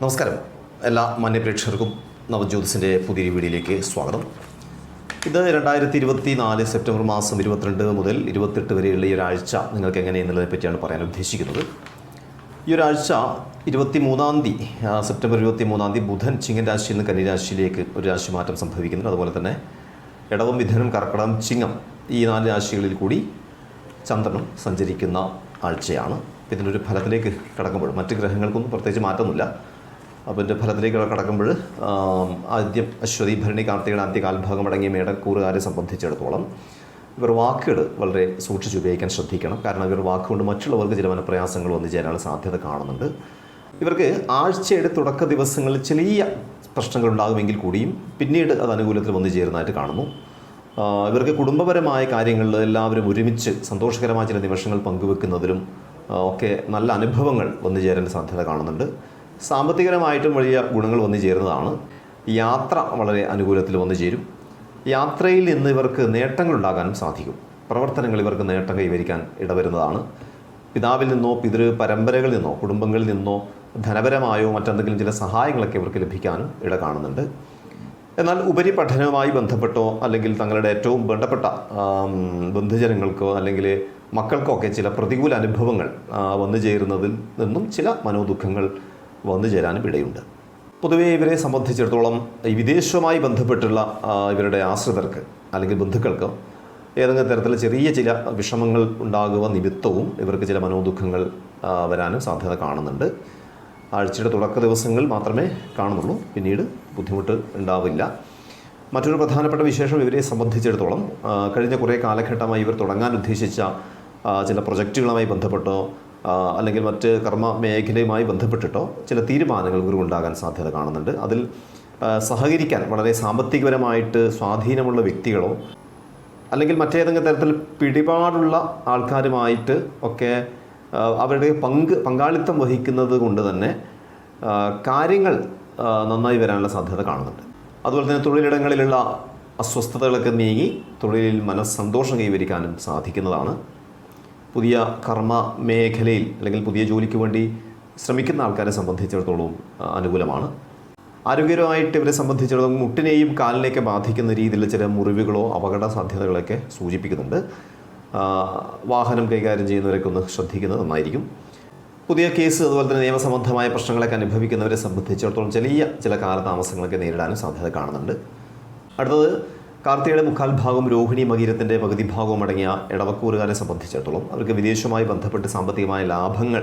നമസ്കാരം. എല്ലാ മാന്യപ്രേക്ഷകർക്കും നവജ്യോതിസിന്റെ പുതിയ വീഡിയോയിലേക്ക് സ്വാഗതം. ഇത് രണ്ടായിരത്തി ഇരുപത്തി നാല് സെപ്റ്റംബർ മാസം ഇരുപത്തിരണ്ട് മുതൽ ഇരുപത്തെട്ട് വരെയുള്ള ഈ ഒരാഴ്ച നിങ്ങൾക്ക് എങ്ങനെ എന്നുള്ളതിനെ പറ്റിയാണ് പറയാൻ ഉദ്ദേശിക്കുന്നത്. ഈ ഒരാഴ്ച ഇരുപത്തി മൂന്നാം തീയതി സെപ്റ്റംബർ ഇരുപത്തി മൂന്നാം തീയതി ബുധൻ ചിങ്ങൻ രാശിയിൽ നിന്ന് കന്നിരാശിയിലേക്ക് ഒരു രാശി മാറ്റം സംഭവിക്കുന്നുണ്ട്. അതുപോലെ തന്നെ ഇടവം മിഥുനം കർക്കടം ചിങ്ങം ഈ നാല് രാശികളിൽ കൂടി ചന്ദ്രനും സഞ്ചരിക്കുന്ന ആഴ്ചയാണ്. ഇതിന്റെ ഒരു ഫലത്തിലേക്ക് കടക്കുമ്പോൾ മറ്റ് ഗ്രഹങ്ങൾക്കൊന്നും പ്രത്യേകിച്ച് മാറ്റമൊന്നുമില്ല. അപ്പോൾ ഇതിന്റെ ഫലത്തിലേക്ക് കടക്കുമ്പോൾ ആദ്യം അശ്വതി ഭരണി കാർത്തികയുടെ ആദ്യ കാൽഭാഗം അടങ്ങിയ മേടക്കൂറുകാരെ സംബന്ധിച്ചിടത്തോളം ഇവർ വാക്കുകൾ വളരെ സൂക്ഷിച്ചുപയോഗിക്കാൻ ശ്രദ്ധിക്കണം. കാരണം ഇവർ വാക്കുകൊണ്ട് മറ്റുള്ളവർക്ക് ചില മനപ്രയാസങ്ങൾ വന്നു ചേരാനുള്ള സാധ്യത കാണുന്നുണ്ട്. ഇവർക്ക് ആഴ്ചയുടെ തുടക്ക ദിവസങ്ങളിൽ ചെറിയ പ്രശ്നങ്ങൾ ഉണ്ടാകുമെങ്കിൽ കൂടിയും പിന്നീട് അത് അനുകൂലത്തിൽ വന്നു ചേരുന്നതായിട്ട് കാണുന്നു. ഇവർക്ക് കുടുംബപരമായ കാര്യങ്ങളിൽ എല്ലാവരും ഒരുമിച്ച് സന്തോഷകരമായ ചില നിമിഷങ്ങൾ പങ്കുവെക്കുന്നതിലും ഒക്കെ നല്ല അനുഭവങ്ങൾ വന്നു ചേരാൻ സാധ്യത കാണുന്നുണ്ട്. സാമ്പത്തികപരമായിട്ടും വലിയ ഗുണങ്ങൾ വന്നു ചേരുന്നതാണ്. യാത്ര വളരെ അനുകൂലത്തിൽ വന്നു ചേരും. യാത്രയിൽ നിന്ന് ഇവർക്ക് നേട്ടങ്ങൾ ഉണ്ടാകാനും സാധിക്കും. പ്രവർത്തനങ്ങൾ ഇവർക്ക് നേട്ടം കൈവരിക്കാൻ ഇടവരുന്നതാണ്. പിതാവിൽ നിന്നോ പിതൃ പരമ്പരകളിൽ നിന്നോ കുടുംബങ്ങളിൽ നിന്നോ ധനപരമായോ മറ്റെന്തെങ്കിലും ചില സഹായങ്ങളൊക്കെ ഇവർക്ക് ലഭിക്കാനും ഇട കാണുന്നുണ്ട്. എന്നാൽ ഉപരിപഠനവുമായി ബന്ധപ്പെട്ടോ അല്ലെങ്കിൽ തങ്ങളുടെ ഏറ്റവും വേണ്ടപ്പെട്ട ബന്ധുജനങ്ങൾക്കോ അല്ലെങ്കിൽ മക്കൾക്കോ ഒക്കെ ചില പ്രതികൂല അനുഭവങ്ങൾ വന്നു ചേരുന്നതിൽ നിന്നും ചില മനോദുഃഖങ്ങൾ വന്നു ചേരാനും ഇടയുണ്ട്. പൊതുവേ ഇവരെ സംബന്ധിച്ചിടത്തോളം ഈ വിദേശവുമായി ബന്ധപ്പെട്ടുള്ള ഇവരുടെ ആശ്രിതർക്ക് അല്ലെങ്കിൽ ബന്ധുക്കൾക്ക് ഏതെങ്കിലും തരത്തിൽ ചെറിയ ചില വിഷമങ്ങൾ ഉണ്ടാകുക നിമിത്തവും ഇവർക്ക് ചില മനോദുഃഖങ്ങൾ വരാനും സാധ്യത കാണുന്നുണ്ട്. ആഴ്ചയുടെ തുടക്ക ദിവസങ്ങൾ മാത്രമേ കാണുന്നുള്ളൂ. പിന്നീട് ബുദ്ധിമുട്ട് ഉണ്ടാവില്ല. മറ്റൊരു പ്രധാനപ്പെട്ട വിശേഷം ഇവരെ സംബന്ധിച്ചിടത്തോളം കഴിഞ്ഞ കുറേ കാലഘട്ടമായി ഇവർ തുടങ്ങാൻ ഉദ്ദേശിച്ച ചില പ്രൊജക്റ്റുകളുമായി ബന്ധപ്പെട്ടോ അല്ലെങ്കിൽ മറ്റ് കർമ്മ മേഖലയുമായി ബന്ധപ്പെട്ടിട്ടോ ചില തീരുമാനങ്ങൾ ഉണ്ടാകാൻ സാധ്യത കാണുന്നുണ്ട്. അതിൽ സഹകരിക്കാൻ വളരെ സാമ്പത്തികപരമായിട്ട് സ്വാധീനമുള്ള വ്യക്തികളോ അല്ലെങ്കിൽ മറ്റേതെങ്കിലും തരത്തിൽ പിടിപാടുള്ള ആൾക്കാരുമായിട്ട് ഒക്കെ അവരുടെ പങ്ക് പങ്കാളിത്തം വഹിക്കുന്നത് കൊണ്ട് തന്നെ കാര്യങ്ങൾ നന്നായി വരാനുള്ള സാധ്യത കാണുന്നുണ്ട്. അതുപോലെ തന്നെ തൊഴിലിടങ്ങളിലുള്ള അസ്വസ്ഥതകളൊക്കെ നീങ്ങി തൊഴിലിൽ മനസ്സന്തോഷം കൈവരിക്കാനും സാധിക്കുന്നതാണ്. പുതിയ കർമ്മ മേഖലയിൽ അല്ലെങ്കിൽ പുതിയ ജോലിക്ക് വേണ്ടി ശ്രമിക്കുന്ന ആൾക്കാരെ സംബന്ധിച്ചിടത്തോളം അനുകൂലമാണ്. ആരോഗ്യപരമായിട്ട് ഇവരെ സംബന്ധിച്ചിടത്തോളം മുട്ടിനെയും കാലിനെയൊക്കെ ബാധിക്കുന്ന രീതിയിൽ ചില മുറിവുകളോ അപകട സാധ്യതകളൊക്കെ സൂചിപ്പിക്കുന്നുണ്ട്. വാഹനം കൈകാര്യം ചെയ്യുന്നവരൊക്കെ ഒന്ന് ശ്രദ്ധിക്കുന്നത് നന്നായിരിക്കും. പുതിയ കേസ് അതുപോലെ തന്നെ നിയമസംബന്ധമായ പ്രശ്നങ്ങളൊക്കെ അനുഭവിക്കുന്നവരെ സംബന്ധിച്ചിടത്തോളം ചെറിയ ചില കാലതാമസങ്ങളൊക്കെ നേരിടാനും സാധ്യത കാണുന്നുണ്ട്. അടുത്തത് കാർത്തികയുടെ മുക്കാൽ ഭാഗം രോഹിണി മകീരത്തിന്റെ പകുതി ഭാഗവും അടങ്ങിയ ഇടവക്കൂറുകാരെ സംബന്ധിച്ചിടത്തോളം അവർക്ക് വിദേശവുമായി ബന്ധപ്പെട്ട് സാമ്പത്തികമായ ലാഭങ്ങൾ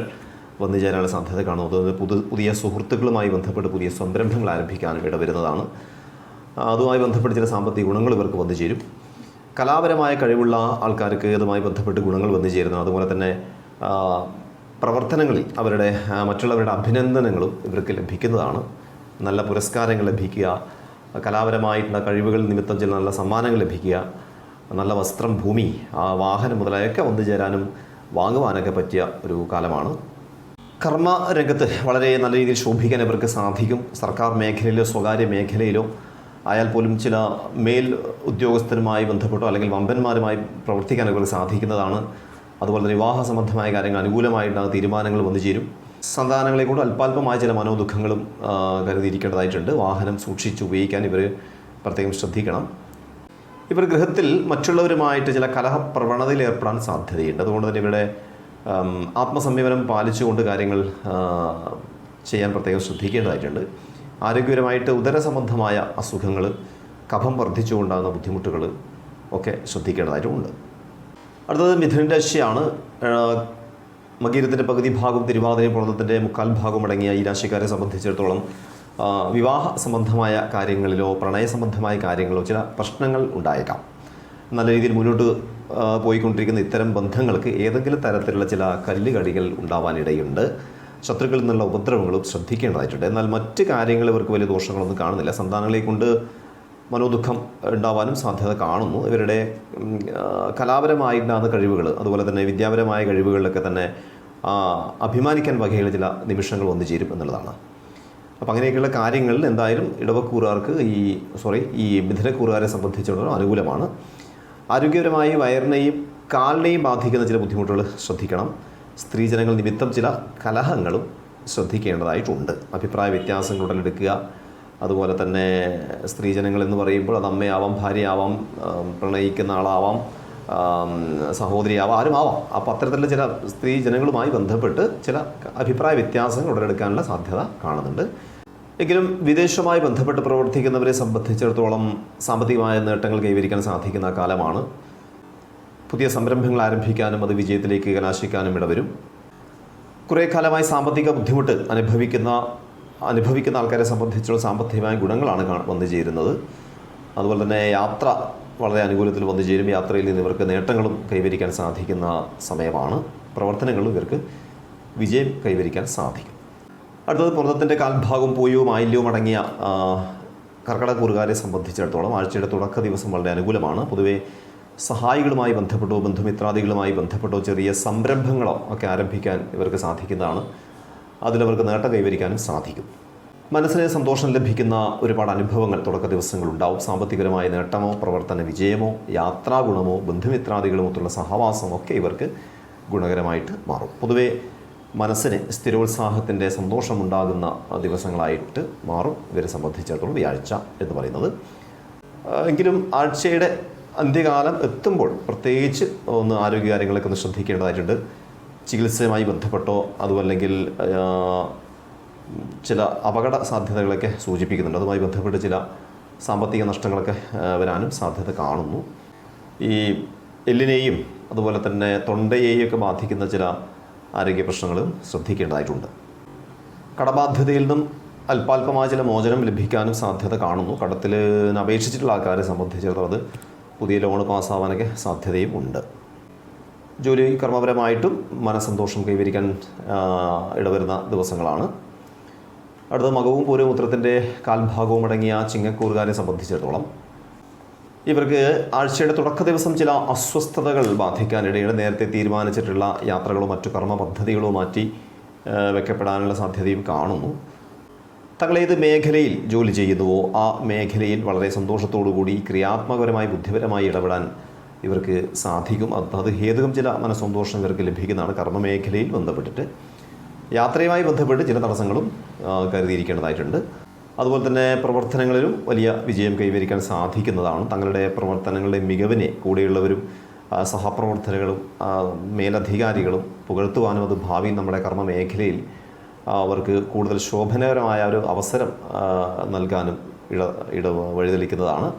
വന്നു ചേരാനുള്ള സാധ്യത കാണും അതുപോലെ പുതു പുതിയ സുഹൃത്തുക്കളുമായി ബന്ധപ്പെട്ട് പുതിയ സംരംഭങ്ങൾ ആരംഭിക്കാനും ഇടവരുന്നതാണ്. അതുമായി ബന്ധപ്പെട്ട് ചില സാമ്പത്തിക ഗുണങ്ങൾ ഇവർക്ക് വന്നു ചേരും. കലാപരമായ കഴിവുള്ള ആൾക്കാർക്ക് അതുമായി ബന്ധപ്പെട്ട് ഗുണങ്ങൾ വന്നു ചേരുന്നു. അതുപോലെ തന്നെ പ്രവർത്തനങ്ങളിൽ അവരുടെ മറ്റുള്ളവരുടെ അഭിനന്ദനങ്ങളും ഇവർക്ക് ലഭിക്കുന്നതാണ്. നല്ല പുരസ്കാരങ്ങൾ ലഭിക്കുക കലാപരമായിട്ടുള്ള കഴിവുകൾ നിമിത്തം ചില നല്ല സമ്മാനങ്ങൾ ലഭിക്കുക നല്ല വസ്ത്രം ഭൂമി വാഹനം മുതലായൊക്കെ വന്നു ചേരാനും വാങ്ങുവാനൊക്കെ പറ്റിയ ഒരു കാലമാണ്. കർമ്മ രംഗത്ത് വളരെ നല്ല രീതിയിൽ ശോഭിക്കാൻ ഇവർക്ക് സാധിക്കും. സർക്കാർ മേഖലയിലോ സ്വകാര്യ മേഖലയിലോ ആയാൽ പോലും ചില മേൽ ഉദ്യോഗസ്ഥരുമായി ബന്ധപ്പെട്ടോ അല്ലെങ്കിൽ വമ്പന്മാരുമായി പ്രവർത്തിക്കാൻ ഇവർക്ക് സാധിക്കുന്നതാണ്. അതുപോലെ തന്നെ വിവാഹ സംബന്ധമായ കാര്യങ്ങൾ അനുകൂലമായിട്ടുള്ള തീരുമാനങ്ങൾ വന്നു ചേരും. സന്താനങ്ങളെ കൊണ്ട് അല്പാൽപമായ ചില മനോദുഃഖങ്ങളും കരുതിയിരിക്കേണ്ടതായിട്ടുണ്ട്. വാഹനം സൂക്ഷിച്ച് ഉപയോഗിക്കാൻ ഇവർ പ്രത്യേകം ശ്രദ്ധിക്കണം. ഇവർ ഗൃഹത്തിൽ മറ്റുള്ളവരുമായിട്ട് ചില കലഹ പ്രവണതയിൽ ഏർപ്പെടാൻ സാധ്യതയുണ്ട്. അതുകൊണ്ട് തന്നെ ഇവരുടെ ആത്മസംയമനം പാലിച്ചുകൊണ്ട് കാര്യങ്ങൾ ചെയ്യാൻ പ്രത്യേകം ശ്രദ്ധിക്കേണ്ടതായിട്ടുണ്ട്. ആരോഗ്യപരമായിട്ട് ഉദരസംബന്ധമായ അസുഖങ്ങൾ കഫം വർദ്ധിച്ചുകൊണ്ടാകുന്ന ബുദ്ധിമുട്ടുകൾ ഒക്കെ ശ്രദ്ധിക്കേണ്ടതായിട്ടുമുണ്ട് അടുത്തത് മിഥുൻ രാശിയാണ് മകീരത്തിന്റെ പകുതി ഭാഗം തിരുവാതിര പുറത്തത്തിന്റെ മുക്കാൽ ഭാഗം അടങ്ങിയ ഈ രാശിക്കാരെ സംബന്ധിച്ചിടത്തോളം വിവാഹ സംബന്ധമായ കാര്യങ്ങളിലോ പ്രണയ സംബന്ധമായ കാര്യങ്ങളോ ചില പ്രശ്നങ്ങൾ ഉണ്ടായേക്കാം. നല്ല രീതിയിൽ മുന്നോട്ട് പോയിക്കൊണ്ടിരിക്കുന്ന ഇത്തരം ബന്ധങ്ങൾക്ക് ഏതെങ്കിലും തരത്തിലുള്ള ചില കല്ലുകടികൾ ഉണ്ടാവാനിടയുണ്ട്. ശത്രുക്കളിൽ നിന്നുള്ള ഉപദ്രവങ്ങളും ശ്രദ്ധിക്കേണ്ടതായിട്ടുണ്ട്. എന്നാൽ മറ്റ് കാര്യങ്ങൾ ഇവർക്ക് വലിയ ദോഷങ്ങളൊന്നും കാണുന്നില്ല. സന്താനങ്ങളെ കൊണ്ട് മനോദുഃഖം ഉണ്ടാവാനും സാധ്യത കാണുന്നു. ഇവരുടെ കലാപരമായിട്ടുണ്ടാകുന്ന കഴിവുകൾ അതുപോലെ തന്നെ വിദ്യാപരമായ കഴിവുകളിലൊക്കെ തന്നെ അഭിമാനിക്കാൻ വകയുള്ള ചില നിമിഷങ്ങൾ വന്നു ചേരും എന്നുള്ളതാണ്. അപ്പോൾ അങ്ങനെയൊക്കെയുള്ള കാര്യങ്ങളിൽ എന്തായാലും ഇടവക്കൂറുകാർക്ക് ഈ സോറി ഈ മിഥുനക്കൂറുകാരെ സംബന്ധിച്ചിടത്തോളം അനുകൂലമാണ്. ആരോഗ്യപരമായി വയറിനെയും കാലിനെയും ബാധിക്കുന്ന ചില ബുദ്ധിമുട്ടുകൾ ശ്രദ്ധിക്കണം. സ്ത്രീജനങ്ങൾ നിമിത്തം ചില കലഹങ്ങളും ശ്രദ്ധിക്കേണ്ടതായിട്ടുണ്ട്. അഭിപ്രായ വ്യത്യാസങ്ങൾ ഉടലെടുക്കുക. അതുപോലെ തന്നെ സ്ത്രീജനങ്ങൾ എന്ന് പറയുമ്പോൾ അത് അമ്മയാവാം ഭാര്യയാവാം പ്രണയിക്കുന്ന ആളാവാം സഹോദരിയാവാം ആരും ആരുമാവാം അപ്പോൾ അത്തരത്തിലുള്ള ചില സ്ത്രീ ജനങ്ങളുമായി ബന്ധപ്പെട്ട് ചില അഭിപ്രായ വ്യത്യാസങ്ങൾ ഉടലെടുക്കാനുള്ള സാധ്യത കാണുന്നുണ്ട്. എങ്കിലും വിദേശവുമായി ബന്ധപ്പെട്ട് പ്രവർത്തിക്കുന്നവരെ സംബന്ധിച്ചിടത്തോളം സാമ്പത്തികമായ നേട്ടങ്ങൾ കൈവരിക്കാൻ സാധിക്കുന്ന കാലമാണ്. പുതിയ സംരംഭങ്ങൾ ആരംഭിക്കാനും അത് വിജയത്തിലേക്ക് കലാശിക്കാനും ഇടവരും. കുറേ കാലമായി സാമ്പത്തിക ബുദ്ധിമുട്ട് അനുഭവിക്കുന്ന അനുഭവിക്കുന്ന ആൾക്കാരെ സംബന്ധിച്ചുള്ള സാമ്പത്തികമായ ഗുണങ്ങളാണ് വന്നു ചേരുന്നത്. അതുപോലെ തന്നെ യാത്ര വളരെ അനുകൂലത്തിൽ വന്നു ചേരും. യാത്രയിൽ നിന്ന് ഇവർക്ക് നേട്ടങ്ങളും കൈവരിക്കാൻ സാധിക്കുന്ന സമയമാണ്. പ്രവർത്തനങ്ങളും ഇവർക്ക് വിജയം കൈവരിക്കാൻ സാധിക്കും. അടുത്തത് പുറത്തത്തിന്റെ കാൽഭാഗവും പൂയവും ആയില്യവും അടങ്ങിയ കർക്കടക്കൂറുകാരെ സംബന്ധിച്ചിടത്തോളം ആഴ്ചയുടെ തുടക്ക ദിവസം വളരെ അനുകൂലമാണ്. പൊതുവെ സഹായികളുമായി ബന്ധപ്പെട്ടോ ബന്ധുമിത്രാദികളുമായി ബന്ധപ്പെട്ടോ ചെറിയ സംരംഭങ്ങളോ ഒക്കെ ആരംഭിക്കാൻ ഇവർക്ക് സാധിക്കുന്നതാണ്. അതിലവർക്ക് നേട്ടം കൈവരിക്കാനും സാധിക്കും. മനസ്സിന് സന്തോഷം ലഭിക്കുന്ന ഒരുപാട് അനുഭവങ്ങൾ തുടക്ക ദിവസങ്ങൾ ദിവസങ്ങളുണ്ടാവും. സാമ്പത്തികപരമായ നേട്ടമോ പ്രവർത്തന വിജയമോ യാത്രാ ഗുണമോ ബന്ധുമിത്രാദികളുമൊത്തുള്ള സഹവാസമോ ഒക്കെ ഇവർക്ക് ഗുണകരമായിട്ട് മാറും. പൊതുവേ മനസ്സിന് സ്ഥിരോത്സാഹത്തിന്റെ സന്തോഷമുണ്ടാകുന്ന ദിവസങ്ങളായിട്ട് മാറും. ഇവരെ സംബന്ധിച്ചിടത്തോളം വ്യാഴ്ച എന്ന് പറയുന്നത്. എങ്കിലും ആഴ്ചയുടെ അന്ത്യകാലം എത്തുമ്പോൾ പ്രത്യേകിച്ച് ഒന്ന് ആരോഗ്യകാര്യങ്ങളൊക്കെ ഒന്ന് ശ്രദ്ധിക്കേണ്ടതായിട്ടുണ്ട്. ചികിത്സയുമായി ബന്ധപ്പെട്ടോ അതുമല്ലെങ്കിൽ ചില അപകട സാധ്യതകളൊക്കെ സൂചിപ്പിക്കുന്നുണ്ട്. അതുമായി ബന്ധപ്പെട്ട് ചില സാമ്പത്തിക നഷ്ടങ്ങളൊക്കെ വരാനും സാധ്യത കാണുന്നു. ഈ എല്ലിനെയും അതുപോലെ തന്നെ തൊണ്ടയെയും ഒക്കെ ബാധിക്കുന്ന ചില ആരോഗ്യ പ്രശ്നങ്ങളും ശ്രദ്ധിക്കേണ്ടതായിട്ടുണ്ട്. കടബാധ്യതയിൽ നിന്നും അല്പാൽപമായ ചില മോചനം ലഭിക്കാനും സാധ്യത കാണുന്നു. കടത്തിൽ അപേക്ഷിച്ചിട്ടുള്ള ആൾക്കാരെ സംബന്ധിച്ചിടത്തോളം അത് പുതിയ ലോൺ പാസ്സാവാനൊക്കെ സാധ്യതയും ഉണ്ട്. ജോലി കർമ്മപരമായിട്ടും മനസ്സന്തോഷം കൈവരിക്കാൻ ഇടവരുന്ന ദിവസങ്ങളാണ്. അടുത്ത മകവും പൂരവും ഉത്തരത്തിന്റെ കാൽഭാഗവും അടങ്ങിയ ചിങ്ങക്കൂറുകാരെ സംബന്ധിച്ചിടത്തോളം ഇവർക്ക് ആഴ്ചയുടെ തുടക്ക ദിവസം ചില അസ്വസ്ഥതകൾ ബാധിക്കാനിടയുടെ നേരത്തെ തീരുമാനിച്ചിട്ടുള്ള യാത്രകളോ മറ്റു കർമ്മ പദ്ധതികളോ മാറ്റി വെക്കപ്പെടാനുള്ള സാധ്യതയും കാണുന്നു. തങ്ങൾ ഏത് മേഖലയിൽ ജോലി ചെയ്യുന്നുവോ ആ മേഖലയിൽ വളരെ സന്തോഷത്തോടു കൂടി ക്രിയാത്മകപരമായി ബുദ്ധിപരമായി ഇടപെടാൻ ഇവർക്ക് സാധിക്കും. അത് അത് ഹേതുകം ചില മനസ്സന്തോഷം ഇവർക്ക് ലഭിക്കുന്നതാണ്. കർമ്മമേഖലയിൽ ബന്ധപ്പെട്ടിട്ട് യാത്രയുമായി ബന്ധപ്പെട്ട് ചില തടസ്സങ്ങളും കരുതിയിരിക്കേണ്ടതായിട്ടുണ്ട്. അതുപോലെ തന്നെ പ്രവർത്തനങ്ങളിലും വലിയ വിജയം കൈവരിക്കാൻ സാധിക്കുന്നതാണ്. തങ്ങളുടെ പ്രവർത്തനങ്ങളുടെ മികവിനെ കൂടെയുള്ളവരും സഹപ്രവർത്തനങ്ങളും മേലധികാരികളും പുകഴ്ത്തുവാനും അത് ഭാവി നമ്മുടെ കർമ്മ മേഖലയിൽ അവർക്ക് കൂടുതൽ ശോഭനകരമായ ഒരു അവസരം നൽകാനും ഇട ഇട വഴിതെളിക്കുന്നതാണ്.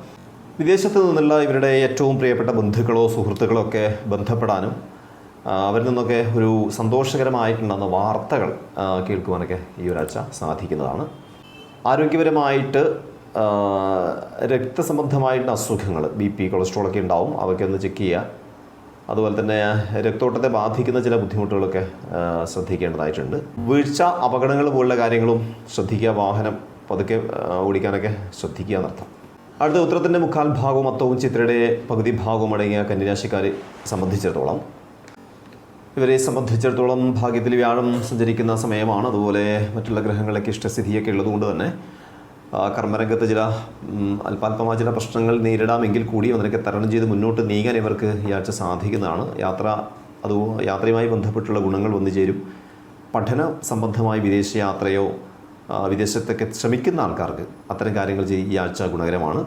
വിദേശത്ത് നിന്നുള്ള ഇവരുടെ ഏറ്റവും പ്രിയപ്പെട്ട ബന്ധുക്കളോ സുഹൃത്തുക്കളോ ഒക്കെ ബന്ധപ്പെടാനും അവരിൽ നിന്നൊക്കെ ഒരു സന്തോഷകരമായിട്ടുണ്ടെന്ന വാർത്തകൾ കേൾക്കുവാനൊക്കെ ഈ ഒരാഴ്ച സാധിക്കുന്നതാണ്. ആരോഗ്യപരമായിട്ട് രക്തസംബന്ധമായിട്ടുള്ള അസുഖങ്ങൾ ബി പി കൊളസ്ട്രോളൊക്കെ ഉണ്ടാവും അവയ്ക്ക് ഒന്ന് ചെക്ക് ചെയ്യുക. അതുപോലെ തന്നെ രക്തോട്ടത്തെ ബാധിക്കുന്ന ചില ബുദ്ധിമുട്ടുകളൊക്കെ ശ്രദ്ധിക്കേണ്ടതായിട്ടുണ്ട്. വീഴ്ച അപകടങ്ങൾ പോലുള്ള കാര്യങ്ങളും ശ്രദ്ധിക്കുക വാഹനം പതുക്കെ ഓടിക്കാനൊക്കെ ശ്രദ്ധിക്കുക എന്നർത്ഥം. അടുത്ത ഉത്തരത്തിന്റെ മുക്കാൽ ഭാഗവും അത്തവും ചിത്രയുടെ പകുതി ഭാഗവും അടങ്ങിയ കന്യരാശിക്കാരെ സംബന്ധിച്ചിടത്തോളം. ഇവരെ സംബന്ധിച്ചിടത്തോളം ഭാഗ്യത്തിൽ വ്യാഴം സഞ്ചരിക്കുന്ന സമയമാണ്. അതുപോലെ മറ്റുള്ള ഗ്രഹങ്ങളൊക്കെ ഇഷ്ടസ്ഥിതിയൊക്കെ ഉള്ളതുകൊണ്ട് തന്നെ കർമ്മരംഗത്ത് ചില അല്പാൽപമായ ചില പ്രശ്നങ്ങൾ നേരിടാമെങ്കിൽ കൂടി അതിനൊക്കെ തരണം ചെയ്ത് മുന്നോട്ട് നീങ്ങാൻ ഇവർക്ക് ഈ ആഴ്ച സാധിക്കുന്നതാണ്. യാത്ര അത് യാത്രയുമായി ബന്ധപ്പെട്ടുള്ള ഗുണങ്ങൾ വന്നു ചേരും പഠന സംബന്ധമായ വിദേശ യാത്രയോ വിദേശത്തൊക്കെ ശ്രമിക്കുന്ന ആൾക്കാർക്ക് അത്തരം കാര്യങ്ങൾ ഈ ആഴ്ച ഗുണകരമാണ്.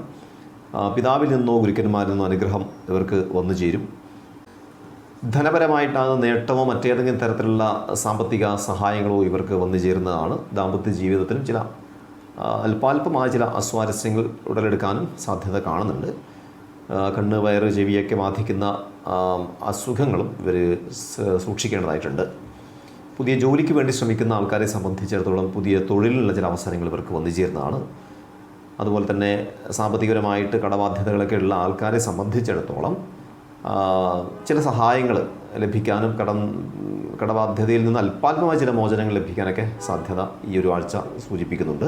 പിതാവിൽ നിന്നോ ഗുരുക്കന്മാരിൽ നിന്നോ അനുഗ്രഹം ഇവർക്ക് വന്നു ചേരും. ധനപരമായിട്ടാണ് നേട്ടമോ മറ്റേതെങ്കിലും തരത്തിലുള്ള സാമ്പത്തിക സഹായങ്ങളോ ഇവർക്ക് വന്നു ചേരുന്നതാണ് ദാമ്പത്യ ജീവിതത്തിലും ചില അല്പാൽപമായ ചില അസ്വാരസ്യങ്ങൾ ഉടലെടുക്കാനും സാധ്യത കാണുന്നുണ്ട്. കണ്ണ് വയറ് ചെവിയൊക്കെ ബാധിക്കുന്ന അസുഖങ്ങളും ഇവർ സൂക്ഷിക്കേണ്ടതായിട്ടുണ്ട്. പുതിയ ജോലിക്ക് വേണ്ടി ശ്രമിക്കുന്ന ആൾക്കാരെ സംബന്ധിച്ചിടത്തോളം പുതിയ തൊഴിലിനുള്ള ചില അവസരങ്ങൾ ഇവർക്ക് വന്നു ചേരുന്നതാണ് അതുപോലെ തന്നെ സാമ്പത്തികപരമായിട്ട് കടബാധ്യതകളൊക്കെ ഉള്ള ആൾക്കാരെ സംബന്ധിച്ചിടത്തോളം ചില സഹായങ്ങൾ ലഭിക്കാനും കടം കടബാധ്യതയിൽ നിന്ന് അല്പാത്മമായ ചില മോചനങ്ങൾ ലഭിക്കാനൊക്കെ സാധ്യത ഈ ഒരു ആഴ്ച സൂചിപ്പിക്കുന്നുണ്ട്.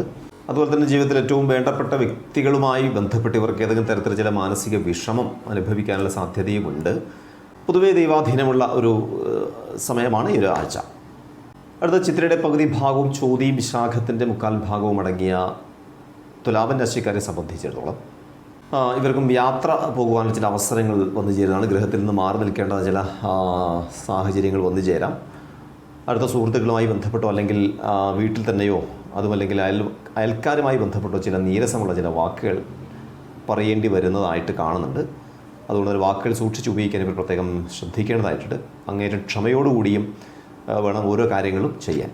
അതുപോലെ തന്നെ ജീവിതത്തിൽ ഏറ്റവും വേണ്ടപ്പെട്ട വ്യക്തികളുമായി ബന്ധപ്പെട്ട് ഇവർക്ക് ഏതെങ്കിലും തരത്തിൽ ചില മാനസിക വിഷമം അനുഭവിക്കാനുള്ള സാധ്യതയുമുണ്ട്. പൊതുവേ ദൈവാധീനമുള്ള ഒരു സമയമാണ് ഈ ഒരു ആഴ്ച. അടുത്ത ചിത്രയുടെ പകുതി ഭാഗവും ചോദ്യം വിശാഖത്തിന്റെ മുക്കാൽ ഭാഗവും അടങ്ങിയ തുലാപൻ രാശിക്കാരെ സംബന്ധിച്ചിടത്തോളം ഇവർക്കും യാത്ര പോകുവാനുള്ള ചില അവസരങ്ങൾ വന്നു ചേരുന്നതാണ്. ഗ്രഹത്തിൽ നിന്ന് മാറി നിൽക്കേണ്ട ചില സാഹചര്യങ്ങൾ വന്നു ചേരാം. അടുത്ത സുഹൃത്തുക്കളുമായി ബന്ധപ്പെട്ടോ അല്ലെങ്കിൽ വീട്ടിൽ തന്നെയോ അതുമല്ലെങ്കിൽ അയൽ അയൽക്കാരുമായി ബന്ധപ്പെട്ടോ ചില നീരസമുള്ള ചില വാക്കുകൾ പറയേണ്ടി വരുന്നതായിട്ട് കാണുന്നുണ്ട്. അതുകൊണ്ട് വാക്കുകൾ സൂക്ഷിച്ച് ഉപയോഗിക്കാൻ ഇവർ പ്രത്യേകം ശ്രദ്ധിക്കേണ്ടതായിട്ടുണ്ട്. അങ്ങേറ്റം ക്ഷമയോടുകൂടിയും വേണം ഓരോ കാര്യങ്ങളും ചെയ്യാൻ.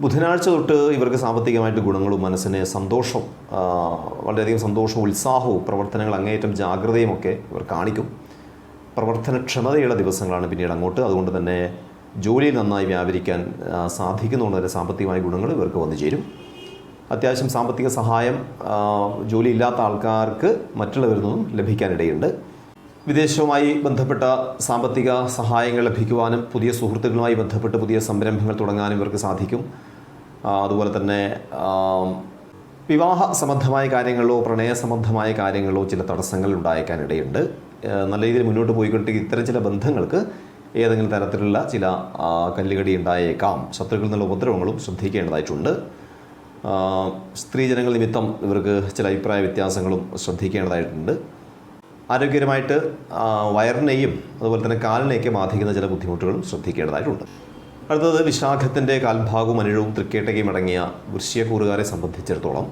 ബുധനാഴ്ച തൊട്ട് ഇവർക്ക് സാമ്പത്തികമായിട്ട് ഗുണങ്ങളും മനസ്സിന് സന്തോഷം വളരെയധികം സന്തോഷവും ഉത്സാഹവും പ്രവർത്തനങ്ങൾ അങ്ങേയറ്റം ജാഗ്രതയുമൊക്കെ ഇവർ കാണിക്കും. പ്രവർത്തനക്ഷമതയുള്ള ദിവസങ്ങളാണ് പിന്നീട് അങ്ങോട്ട്. അതുകൊണ്ട് തന്നെ ജോലിയിൽ നന്നായി വ്യാപരിക്കാൻ സാധിക്കുന്നതുകൊണ്ട് സാമ്പത്തികമായ ഗുണങ്ങൾ ഇവർക്ക് വന്നു ചേരും. അത്യാവശ്യം സാമ്പത്തിക സഹായം ജോലിയില്ലാത്ത ആൾക്കാർക്ക് മറ്റുള്ളവരിൽ നിന്നും ലഭിക്കാനിടയുണ്ട്. വിദേശവുമായി ബന്ധപ്പെട്ട സാമ്പത്തിക സഹായങ്ങൾ ലഭിക്കുവാനും പുതിയ സുഹൃത്തുക്കളുമായി ബന്ധപ്പെട്ട് പുതിയ സംരംഭങ്ങൾ തുടങ്ങാനും ഇവർക്ക് സാധിക്കും. അതുപോലെ തന്നെ വിവാഹ സംബന്ധമായ കാര്യങ്ങളോ പ്രണയ സംബന്ധമായ കാര്യങ്ങളോ ചില തടസ്സങ്ങൾ ഉണ്ടായേക്കാനിടയുണ്ട്. നല്ല രീതിയിൽ മുന്നോട്ട് പോയിക്കൊണ്ടിരിക്കുന്ന ഇത്തരം ചില ബന്ധങ്ങൾക്ക് ഏതെങ്കിലും തരത്തിലുള്ള ചില കല്ലുകടി ഉണ്ടായേക്കാം. ശത്രുക്കളിൽ നിന്നുള്ള ഉപദ്രവങ്ങളും ശ്രദ്ധിക്കേണ്ടതായിട്ടുണ്ട്. സ്ത്രീജനങ്ങൾ നിമിത്തം ഇവർക്ക് ചില അഭിപ്രായ വ്യത്യാസങ്ങളും ശ്രദ്ധിക്കേണ്ടതായിട്ടുണ്ട്. ആരോഗ്യകരമായിട്ട് വയറിനെയും അതുപോലെ തന്നെ കാലിനെയൊക്കെ ബാധിക്കുന്ന ചില ബുദ്ധിമുട്ടുകളും ശ്രദ്ധിക്കേണ്ടതായിട്ടുണ്ട്. അടുത്തത് വിശാഖത്തിന്റെ കാൽഭാഗവും അനിഴവും തൃക്കേട്ടകയും അടങ്ങിയ വൃശ്യക്കൂറുകാരെ സംബന്ധിച്ചിടത്തോളം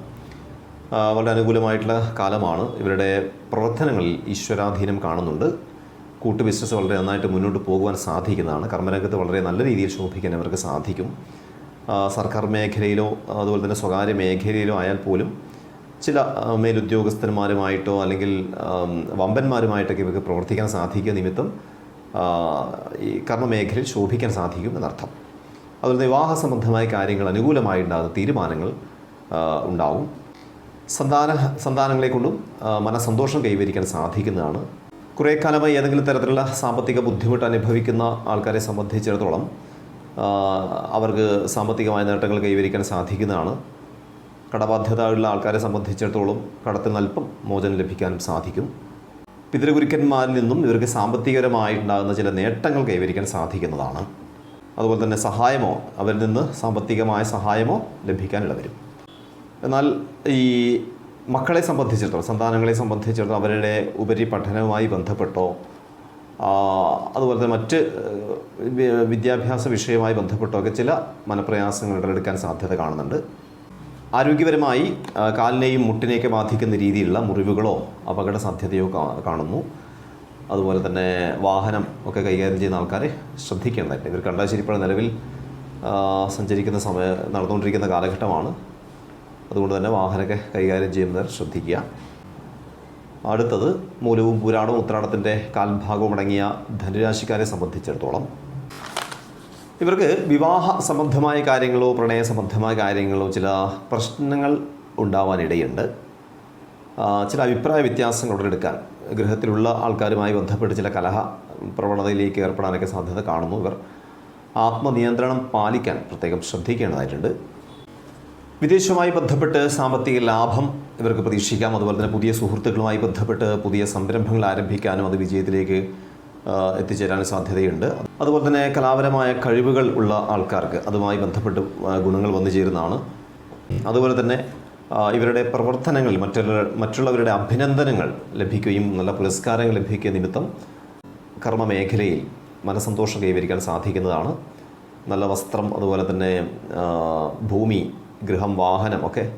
വളരെ അനുകൂലമായിട്ടുള്ള കാലമാണ്. ഇവരുടെ പ്രവർത്തനങ്ങളിൽ ഈശ്വരാധീനം കാണുന്നുണ്ട്. കൂട്ടു ബിസിനസ് വളരെ നന്നായിട്ട് മുന്നോട്ട് പോകുവാൻ സാധിക്കുന്നതാണ്. കർമ്മരംഗത്ത് വളരെ നല്ല രീതിയിൽ ശോഭിക്കാൻ അവർക്ക് സാധിക്കും. സർക്കാർ മേഖലയിലോ അതുപോലെ തന്നെ സ്വകാര്യ മേഖലയിലോ ആയാൽ പോലും ചില മേലുദ്യോഗസ്ഥന്മാരുമായിട്ടോ അല്ലെങ്കിൽ വമ്പന്മാരുമായിട്ടൊക്കെ ഇവർക്ക് പ്രവർത്തിക്കാൻ സാധിക്കുക നിമിത്തം ഈ കർമ്മമേഖലയിൽ ശോഭിക്കാൻ സാധിക്കും എന്നർത്ഥം. അതുപോലെ വിവാഹ സംബന്ധമായ കാര്യങ്ങൾ അനുകൂലമായി ഉണ്ടാകുന്ന തീരുമാനങ്ങൾ ഉണ്ടാവും. സന്താന സന്താനങ്ങളെ കൊണ്ടും മനസ്സന്തോഷം കൈവരിക്കാൻ സാധിക്കുന്നതാണ്. കുറേ കാലമായി ഏതെങ്കിലും തരത്തിലുള്ള സാമ്പത്തിക ബുദ്ധിമുട്ട് അനുഭവിക്കുന്ന ആൾക്കാരെ സംബന്ധിച്ചിടത്തോളം അവർക്ക് സാമ്പത്തികമായ നേട്ടങ്ങൾ കൈവരിക്കാൻ സാധിക്കുന്നതാണ്. കടബാധ്യത ഉള്ള ആൾക്കാരെ സംബന്ധിച്ചിടത്തോളം കടത്തിൽ അല്പം മോചനം ലഭിക്കാനും സാധിക്കും. പിതൃഗുരുക്കന്മാരിൽ നിന്നും ഇവർക്ക് സാമ്പത്തികപരമായിട്ടുണ്ടാകുന്ന ചില നേട്ടങ്ങൾ കൈവരിക്കാൻ സാധിക്കുന്നതാണ്. അതുപോലെ തന്നെ സഹായമോ അവരിൽ നിന്ന് സാമ്പത്തികമായ സഹായമോ ലഭിക്കാൻ ഇടവരും എന്നാൽ ഈ മക്കളെ സംബന്ധിച്ചിടത്തോളം സന്താനങ്ങളെ സംബന്ധിച്ചിടത്തോളം അവരുടെ ഉപരി പഠനവുമായി ബന്ധപ്പെട്ടോ അതുപോലെ തന്നെ മറ്റ് വിദ്യാഭ്യാസ വിഷയവുമായി ബന്ധപ്പെട്ടോ ഒക്കെ ചില മനപ്രയാസങ്ങൾ ഉടലെടുക്കാൻ സാധ്യത കാണുന്നുണ്ട്. ആരോഗ്യപരമായി കാലിനെയും മുട്ടിനെയൊക്കെ ബാധിക്കുന്ന രീതിയിലുള്ള മുറിവുകളോ അപകട സാധ്യതയോ കാണുന്നു. അതുപോലെ തന്നെ വാഹനം ഒക്കെ കൈകാര്യം ചെയ്യുന്ന ആൾക്കാരെ ശ്രദ്ധിക്കേണ്ടതായിട്ട്. ഇവർ കണ്ടാശ്ശേരിപ്പുഴ നിലവിൽ ആ, സഞ്ചരിക്കുന്ന സമയ നടന്നുകൊണ്ടിരിക്കുന്ന കാലഘട്ടമാണ്. അതുകൊണ്ട് തന്നെ വാഹനമൊക്കെ കൈകാര്യം ചെയ്യുന്നവർ ശ്രദ്ധിക്കുക. അടുത്തത് മൂലവും പുരാണവും ഉത്രാടത്തിന്റെ കാൽഭാഗവും അടങ്ങിയ ധനുരാശിക്കാരെ സംബന്ധിച്ചിടത്തോളം. ഇവർക്ക് വിവാഹ സംബന്ധമായ കാര്യങ്ങളോ പ്രണയ സംബന്ധമായ കാര്യങ്ങളോ ചില പ്രശ്നങ്ങൾ ഉണ്ടാവാനിടയുണ്ട്. ചില അഭിപ്രായ വ്യത്യാസങ്ങൾ ഉടലെടുക്കാൻ ഗൃഹത്തിലുള്ള ആൾക്കാരുമായി ബന്ധപ്പെട്ട് ചില കലഹ പ്രവണതയിലേക്ക് ഏർപ്പെടാനൊക്കെ സാധ്യത കാണുന്നു ഇവർ. ആത്മനിയന്ത്രണം പാലിക്കാൻ പ്രത്യേകം ശ്രദ്ധിക്കേണ്ടതായിട്ടുണ്ട്. വിദേശവുമായി ബന്ധപ്പെട്ട് സാമ്പത്തിക ലാഭം ഇവർക്ക് പ്രതീക്ഷിക്കാം. അതുപോലെ തന്നെ പുതിയ സുഹൃത്തുക്കളുമായി ബന്ധപ്പെട്ട് പുതിയ സംരംഭങ്ങൾ ആരംഭിക്കാനും അത് വിജയത്തിലേക്ക് ആ, എത്തിച്ചേരാനും സാധ്യതയുണ്ട്. അതുപോലെ തന്നെ കലാപരമായ കഴിവുകൾ ഉള്ള ആൾക്കാർക്ക് അതുമായി ബന്ധപ്പെട്ട് ഗുണങ്ങൾ വന്നു ചേരുന്നതാണ്. അതുപോലെ തന്നെ ഇവരുടെ പ്രവർത്തനങ്ങൾ മറ്റുള്ള മറ്റുള്ളവരുടെ അഭിനന്ദനങ്ങൾ ലഭിക്കുകയും നല്ല പുരസ്കാരങ്ങൾ ലഭിക്കുക നിമിത്തം കർമ്മ മേഖലയിൽ മനസന്തോഷം കൈവരിക്കാൻ സാധിക്കുന്നതാണ്. നല്ല വസ്ത്രം അതുപോലെ തന്നെ ഭൂമി ഗൃഹം വാഹനം ഒക്കെ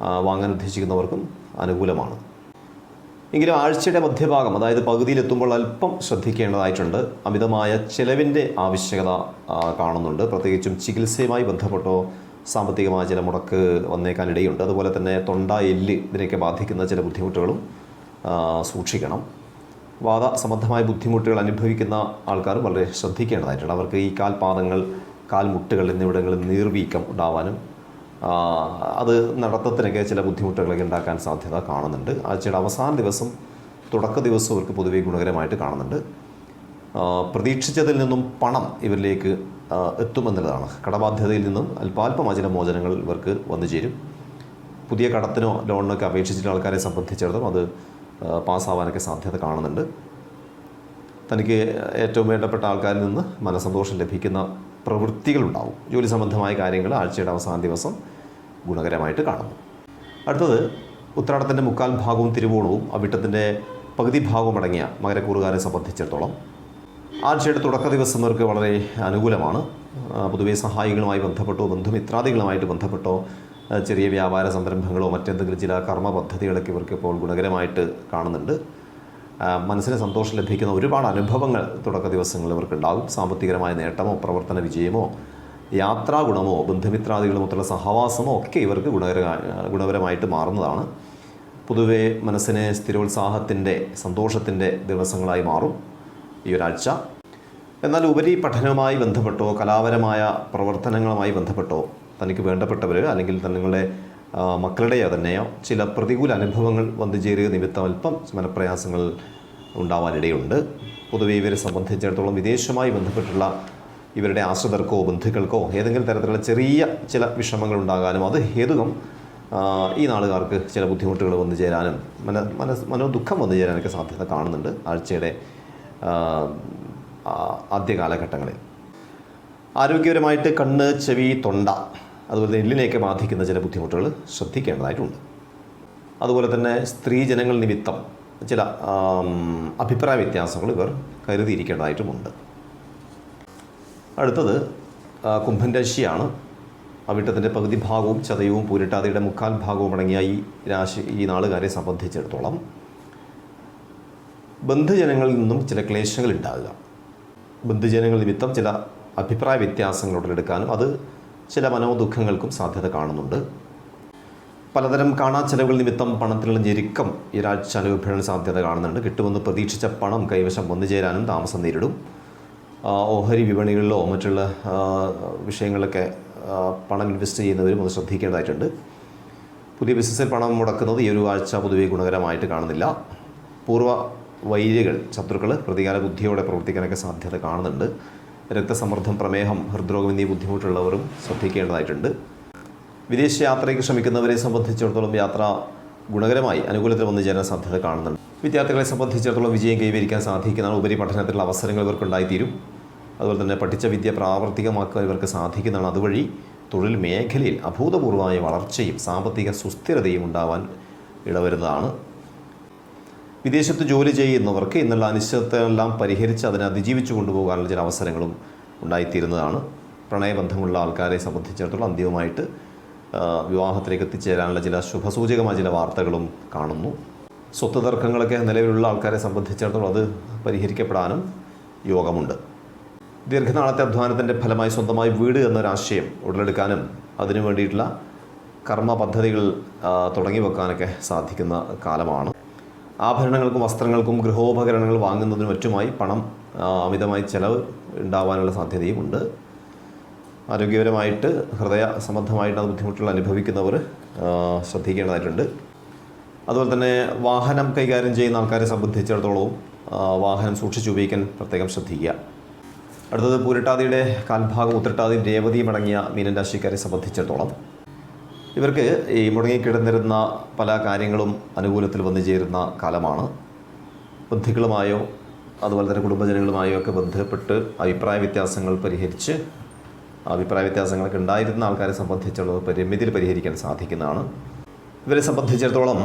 വാങ്ങാൻ ഉദ്ദേശിക്കുന്നവർക്കും അനുകൂലമാണ്. എങ്കിലും ആഴ്ചയുടെ മധ്യഭാഗം അതായത് പകുതിയിലെത്തുമ്പോൾ അല്പം ശ്രദ്ധിക്കേണ്ടതായിട്ടുണ്ട്. അമിതമായ ചെലവിന്റെ ആവശ്യകത കാണുന്നുണ്ട്. പ്രത്യേകിച്ചും ചികിത്സയുമായി ബന്ധപ്പെട്ടോ സാമ്പത്തികമായ ചില മുടക്ക് വന്നേക്കാനിടയുണ്ട്. അതുപോലെ തന്നെ തൊണ്ട എല്ല് ഇതിനെയൊക്കെ ബാധിക്കുന്ന ചില ബുദ്ധിമുട്ടുകളും സൂക്ഷിക്കണം. വാദ സംബന്ധമായ ബുദ്ധിമുട്ടുകൾ അനുഭവിക്കുന്ന ആൾക്കാർ വളരെ ശ്രദ്ധിക്കേണ്ടതായിട്ടുണ്ട്. അവർക്ക് ഈ കാൽപാദങ്ങൾ കാൽമുട്ടുകൾ എന്നിവിടങ്ങളിൽ നീർവീക്കം ഉണ്ടാവാനും അത് നടത്തത്തിനൊക്കെ ചില ബുദ്ധിമുട്ടുകളൊക്കെ ഉണ്ടാക്കാൻ സാധ്യത കാണുന്നുണ്ട്. ആഴ്ചയുടെ അവസാന ദിവസം തുടക്ക ദിവസം അവർക്ക് പൊതുവെ ഗുണകരമായിട്ട് കാണുന്നുണ്ട്. പ്രതീക്ഷിച്ചതിൽ നിന്നും പണം ഇവരിലേക്ക് എത്തുമെന്നുള്ളതാണ്. കടബാധ്യതയിൽ നിന്നും അല്പാൽപമായ ചില മോചനങ്ങൾ ഇവർക്ക് വന്നു ചേരും. പുതിയ കടത്തിനോ ലോണിനൊക്കെ അപേക്ഷിച്ചിട്ടുള്ള ആൾക്കാരെ സംബന്ധിച്ചിടത്തോളം അത് പാസ്സാവാനൊക്കെ സാധ്യത കാണുന്നുണ്ട്. തനിക്ക് ഏറ്റവും വേണ്ടപ്പെട്ട ആൾക്കാരിൽ നിന്ന് മനസന്തോഷം ലഭിക്കുന്ന പ്രവൃത്തികളുണ്ടാവും. ജോലി സംബന്ധമായ കാര്യങ്ങൾ ആഴ്ചയുടെ അവസാന ദിവസം ഗുണകരമായിട്ട് കാണുന്നു. അടുത്തത് ഉത്രാടത്തിന്റെ മുക്കാൽ ഭാഗവും തിരുവോണവും അവിട്ടത്തിന്റെ പകുതി ഭാഗവും അടങ്ങിയ മകരക്കൂറുകാരെ സംബന്ധിച്ചിടത്തോളം ആഴ്ചയുടെ തുടക്ക ദിവസം ഇവർക്ക് വളരെ അനുകൂലമാണ്. പൊതുവേ സഹായികളുമായി ബന്ധപ്പെട്ടോ ബന്ധുമിത്രാദികളുമായിട്ട് ബന്ധപ്പെട്ടോ ചെറിയ വ്യാപാര സംരംഭങ്ങളോ മറ്റെന്തെങ്കിലും ചില കർമ്മ പദ്ധതികളൊക്കെ ഇവർക്ക് ഇപ്പോൾ ഗുണകരമായിട്ട് കാണുന്നുണ്ട്. മനസ്സിന് സന്തോഷം ലഭിക്കുന്ന ഒരുപാട് അനുഭവങ്ങൾ തുടക്ക ദിവസങ്ങളിൽ ഇവർക്കുണ്ടാകും. സാമ്പത്തികരമായ നേട്ടമോ പ്രവർത്തന വിജയമോ യാത്രാ ഗുണമോ ബന്ധുമിത്രാദികളുമൊത്തുള്ള സഹവാസമോ ഒക്കെ ഇവർക്ക് ഗുണകര ഗുണപരമായിട്ട് മാറുന്നതാണ്. പൊതുവെ മനസ്സിന് സ്ഥിരോത്സാഹത്തിന്റെ സന്തോഷത്തിന്റെ ദിവസങ്ങളായി മാറും ഈ ഒരാഴ്ച. എന്നാൽ ഉപരി പഠനവുമായി ബന്ധപ്പെട്ടോ കലാപരമായ പ്രവർത്തനങ്ങളുമായി ബന്ധപ്പെട്ടോ തനിക്ക് വേണ്ടപ്പെട്ടവർ അല്ലെങ്കിൽ തങ്ങളുടെ മക്കളുടെയോ തന്നെയോ ചില പ്രതികൂല അനുഭവങ്ങൾ വന്നു ചേരുക നിമിത്തം അല്പം മനപ്രയാസങ്ങൾ ഉണ്ടാവാനിടയുണ്ട്. പൊതുവെ ഇവരെ സംബന്ധിച്ചിടത്തോളം വിദേശമായി ബന്ധപ്പെട്ടുള്ള ഇവരുടെ ആശ്രിതർക്കോ ബന്ധുക്കൾക്കോ ഏതെങ്കിലും തരത്തിലുള്ള ചെറിയ ചില വിഷമങ്ങൾ ഉണ്ടാകാനും അത് ഹേതുകം ഈ നാളുകാർക്ക് ചില ബുദ്ധിമുട്ടുകൾ വന്നു ചേരാനും മന മനസ് മനോദുഃഖം വന്നു ചേരാനൊക്കെ സാധ്യത കാണുന്നുണ്ട് ആഴ്ചയുടെ ആദ്യ കാലഘട്ടങ്ങളിൽ ആരോഗ്യപരമായിട്ട് കണ്ണ് ചെവി തൊണ്ട അതുപോലെ തന്നെ എല്ലിനെയൊക്കെ ബാധിക്കുന്ന ചില ബുദ്ധിമുട്ടുകൾ ശ്രദ്ധിക്കേണ്ടതായിട്ടുണ്ട്. അതുപോലെ തന്നെ സ്ത്രീജനങ്ങൾ നിമിത്തം ചില അഭിപ്രായ വ്യത്യാസങ്ങൾ ഇവർ കരുതിയിരിക്കേണ്ടതായിട്ടുമുണ്ട്. അടുത്തത് കുംഭൻ രാശിയാണ്. അവിട്ടത്തിന്റെ പകുതി ഭാഗവും ചതയവും പൂരിട്ടാതിയുടെ മുക്കാൽ ഭാഗവും അടങ്ങിയ ഈ രാശി ഈ നാളുകാരെ സംബന്ധിച്ചിടത്തോളം ബന്ധുജനങ്ങളിൽ നിന്നും ചില ക്ലേശങ്ങൾ ഉണ്ടാകുക. ബന്ധുജനങ്ങൾ നിമിത്തം ചില അഭിപ്രായ വ്യത്യാസങ്ങൾ ഉടലെടുക്കാനും അത് ചില മനോദുഃഖങ്ങൾക്കും സാധ്യത കാണുന്നുണ്ട്. പലതരം കാണാ ചെലവുകൾ നിമിത്തം പണത്തിനുള്ള ഞെരുക്കം ഈ ഒരാഴ്ച അനുഭവപ്പെടാൻ സാധ്യത കാണുന്നുണ്ട്. കിട്ടുമെന്ന് പ്രതീക്ഷിച്ച പണം കൈവശം വന്നു ചേരാനും താമസം നേരിടും. ഓഹരി വിപണികളിലോ മറ്റുള്ള വിഷയങ്ങളിലൊക്കെ പണം ഇൻവെസ്റ്റ് ചെയ്യുന്നവരും അത് ശ്രദ്ധിക്കേണ്ടതായിട്ടുണ്ട്. പുതിയ ബിസിനസ്സിൽ പണം മുടക്കുന്നത് ഈ ഒരു ആഴ്ച പൊതുവെ ഗുണകരമായിട്ട് കാണുന്നില്ല. പൂർവ വൈര്യകൾ ശത്രുക്കൾ പ്രതികാര ബുദ്ധിയോടെ പ്രവർത്തിക്കാനൊക്കെ സാധ്യത കാണുന്നുണ്ട്. രക്തസമ്മർദ്ദം പ്രമേഹം ഹൃദ്രോഗം എന്നീ ബുദ്ധിമുട്ടുള്ളവരും ശ്രദ്ധിക്കേണ്ടതായിട്ടുണ്ട്. വിദേശ യാത്രയ്ക്ക് ശ്രമിക്കുന്നവരെ സംബന്ധിച്ചിടത്തോളം യാത്ര ഗുണകരമായി അനുകൂലത്തിൽ വന്നു ചേരാൻ സാധ്യത കാണുന്നുണ്ട്. വിദ്യാർത്ഥികളെ സംബന്ധിച്ചിടത്തോളം വിജയം കൈവരിക്കാൻ സാധിക്കുന്നതാണ് ഉപരി പഠനത്തിലുള്ള അവസരങ്ങൾ ഇവർക്കുണ്ടായിത്തീരും. അതുപോലെ തന്നെ പഠിച്ച വിദ്യ പ്രാവർത്തികമാക്കാൻ ഇവർക്ക് സാധിക്കുന്നതാണ്. അതുവഴി തൊഴിൽ മേഖലയിൽ അഭൂതപൂർവമായ വളർച്ചയും സാമ്പത്തിക സുസ്ഥിരതയും ഉണ്ടാവാൻ ഇടവരുന്നതാണ്. വിദേശത്ത് ജോലി ചെയ്യുന്നവർക്ക് ഇന്നുള്ള അനിശ്ചിതത്വങ്ങളെല്ലാം പരിഹരിച്ച് അതിനെ അതിജീവിച്ചു കൊണ്ടുപോകാനുള്ള ചില അവസരങ്ങളും ഉണ്ടായിത്തീരുന്നതാണ്. പ്രണയബന്ധമുള്ള ആൾക്കാരെ സംബന്ധിച്ചിടത്തോളം അന്തിമമായിട്ട് വിവാഹത്തിലേക്ക് എത്തിച്ചേരാനുള്ള ചില ശുഭസൂചകമായ ചില വാർത്തകളും കാണുന്നു. സ്വത്ത് തർക്കങ്ങളൊക്കെ നിലവിലുള്ള ആൾക്കാരെ സംബന്ധിച്ചിടത്തോളം അത് പരിഹരിക്കപ്പെടാനും യോഗമുണ്ട്. ദീർഘനാളത്തെ അധ്വാനത്തിന്റെ ഫലമായി സ്വന്തമായി വീട് എന്നൊരാശയം ഉടലെടുക്കാനും അതിനു വേണ്ടിയിട്ടുള്ള കർമ്മ പദ്ധതികൾ തുടങ്ങി വെക്കാനൊക്കെ സാധിക്കുന്ന കാലമാണ്. ആഭരണങ്ങൾക്കും വസ്ത്രങ്ങൾക്കും ഗൃഹോപകരണങ്ങൾ വാങ്ങുന്നതിനും മറ്റുമായി പണം അമിതമായി ചിലവ് ഉണ്ടാവാനുള്ള സാധ്യതയുമുണ്ട് ആരോഗ്യപരമായിട്ട് ഹൃദയ സംബന്ധമായിട്ട് അത് ബുദ്ധിമുട്ടുകൾ അനുഭവിക്കുന്നവർ ശ്രദ്ധിക്കേണ്ടതായിട്ടുണ്ട്. അതുപോലെ തന്നെ വാഹനം കൈകാര്യം ചെയ്യുന്ന ആൾക്കാരെ സംബന്ധിച്ചിടത്തോളവും വാഹനം സൂക്ഷിച്ചുപയോഗിക്കാൻ പ്രത്യേകം ശ്രദ്ധിക്കുക. അടുത്തത് പൂരട്ടാതിയുടെ കാൽഭാഗം ഉത്രട്ടാതി രേവതിയും അടങ്ങിയ മീനൻ രാശിക്കാരെ സംബന്ധിച്ചിടത്തോളം ഇവർക്ക് ഈ മുടങ്ങിക്കിടന്നിരുന്ന പല കാര്യങ്ങളും അനുകൂലത്തിൽ വന്നു ചേരുന്ന കാലമാണ്. ബന്ധുക്കളുമായോ അതുപോലെ തന്നെ കുടുംബജനങ്ങളുമായോ ഒക്കെ ബന്ധപ്പെട്ട് അഭിപ്രായ വ്യത്യാസങ്ങൾ പരിഹരിച്ച് അഭിപ്രായ വ്യത്യാസങ്ങളൊക്കെ ഉണ്ടായിരുന്ന ആൾക്കാരെ സംബന്ധിച്ചുള്ള പരിമിതിയിൽ പരിഹരിക്കാൻ സാധിക്കുന്നതാണ്. ഇവരെ സംബന്ധിച്ചിടത്തോളം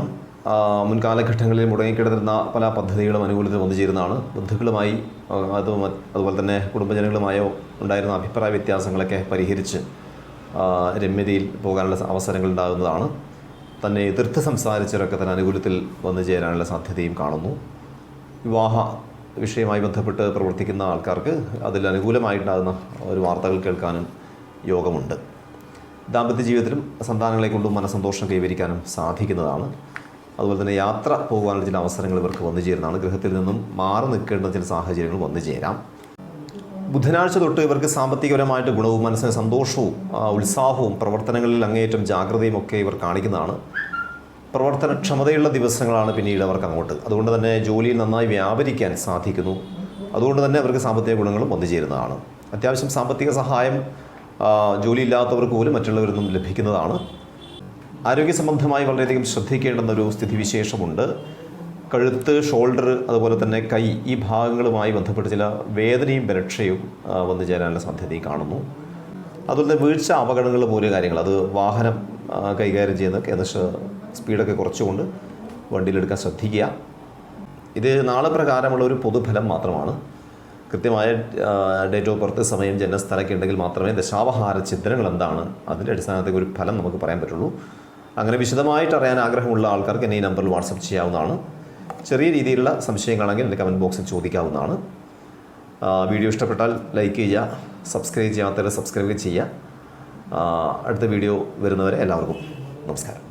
മുൻകാലഘട്ടങ്ങളിൽ മുടങ്ങിക്കിടന്നിരുന്ന പല പദ്ധതികളും അനുകൂലത്തിൽ വന്നു ചേരുന്നതാണ്. ബന്ധുക്കളുമായി അത് അതുപോലെ തന്നെ കുടുംബജനങ്ങളുമായോ ഉണ്ടായിരുന്ന അഭിപ്രായ വ്യത്യാസങ്ങളൊക്കെ പരിഹരിച്ച് രമ്യതയിൽ പോകാനുള്ള അവസരങ്ങൾ ഉണ്ടാകുന്നതാണ്. തന്നെ എതിർത്ത് സംസാരിച്ചവരൊക്കെ തന്നെ അനുകൂലത്തിൽ വന്നു ചേരാനുള്ള സാധ്യതയും കാണുന്നു. വിവാഹ വിഷയവുമായി ബന്ധപ്പെട്ട് പ്രവർത്തിക്കുന്ന ആൾക്കാർക്ക് അതിൽ അനുകൂലമായിട്ടുണ്ടാകുന്ന ഒരു വാർത്തകൾ കേൾക്കാനും യോഗമുണ്ട്. ദാമ്പത്യ ജീവിതത്തിലും സന്താനങ്ങളെ കൊണ്ടും മനസന്തോഷം കൈവരിക്കാനും സാധിക്കുന്നതാണ്. അതുപോലെ തന്നെ യാത്ര പോകാനുള്ള ചില അവസരങ്ങൾ ഇവർക്ക് വന്നു ചേരുന്നതാണ്. ഗൃഹത്തിൽ നിന്നും മാറി നിൽക്കേണ്ട ചില സാഹചര്യങ്ങൾ വന്നു ചേരാം. ബുധനാഴ്ച തൊട്ട് ഇവർക്ക് സാമ്പത്തികപരമായിട്ട് ഗുണവും മനസ്സിന് സന്തോഷവും ഉത്സാഹവും പ്രവർത്തനങ്ങളിൽ അങ്ങേയറ്റം ജാഗ്രതയും ഒക്കെ ഇവർ കാണിക്കുന്നതാണ്. പ്രവർത്തനക്ഷമതയുള്ള ദിവസങ്ങളാണ് പിന്നീട് അവർക്ക് അങ്ങോട്ട്. അതുകൊണ്ട് തന്നെ ജോലിയിൽ നന്നായി വ്യാപരിക്കാൻ സാധിക്കുന്നു. അതുകൊണ്ട് തന്നെ അവർക്ക് സാമ്പത്തിക ഗുണങ്ങളും വന്നു ചേരുന്നതാണ്. അത്യാവശ്യം സാമ്പത്തിക സഹായം ജോലിയില്ലാത്തവർക്ക് പോലും മറ്റുള്ളവരിൽ നിന്നും ലഭിക്കുന്നതാണ്. ആരോഗ്യ സംബന്ധമായി വളരെയധികം ശ്രദ്ധിക്കേണ്ടുന്ന ഒരു സ്ഥിതിവിശേഷമുണ്ട്. കഴുത്ത് ഷോൾഡർ അതുപോലെ തന്നെ കൈ ഈ ഭാഗങ്ങളുമായി ബന്ധപ്പെട്ട് ചില വേദനയും പരക്ഷയും വന്നു ചേരാനുള്ള സാധ്യതയും കാണുന്നു. അതുപോലെ തന്നെ വീഴ്ച അപകടങ്ങൾ മൂലം കാര്യങ്ങൾ. അത് വാഹനം കൈകാര്യം ചെയ്യുന്ന ഏകദേശം സ്പീഡൊക്കെ കുറച്ചുകൊണ്ട് വണ്ടിയിലെടുക്കാൻ ശ്രദ്ധിക്കുക. ഇത് നാളെ പ്രകാരമുള്ള ഒരു പൊതുഫലം മാത്രമാണ്. കൃത്യമായ ഡേറ്റ് ഓഫ് ബർത്ത് സമയം ജനനസ്ഥലമൊക്കെ ഉണ്ടെങ്കിൽ മാത്രമേ ദശാവഹാര ചിത്രങ്ങൾ എന്താണ് അതിന്റെ അടിസ്ഥാനത്തിൽ ഒരു ഫലം നമുക്ക് പറയാൻ പറ്റുള്ളൂ. അങ്ങനെ വിശദമായിട്ട് അറിയാൻ ആഗ്രഹമുള്ള ആൾക്കാർക്ക് എന്നെ ഈ നമ്പറിൽ വാട്സപ്പ് ചെയ്യാവുന്നതാണ്. ചെറിയ രീതിയിലുള്ള സംശയങ്ങളാണെങ്കിൽ എന്റെ കമന്റ് ബോക്സിൽ ചോദിക്കാവുന്നതാണ്. വീഡിയോ ഇഷ്ടപ്പെട്ടാൽ ലൈക്ക് ചെയ്യുക സബ്സ്ക്രൈബ് ചെയ്യാത്തവരെ സബ്സ്ക്രൈബ് ചെയ്യുക. അടുത്ത വീഡിയോ വരുന്നവരെ എല്ലാവർക്കും നമസ്കാരം.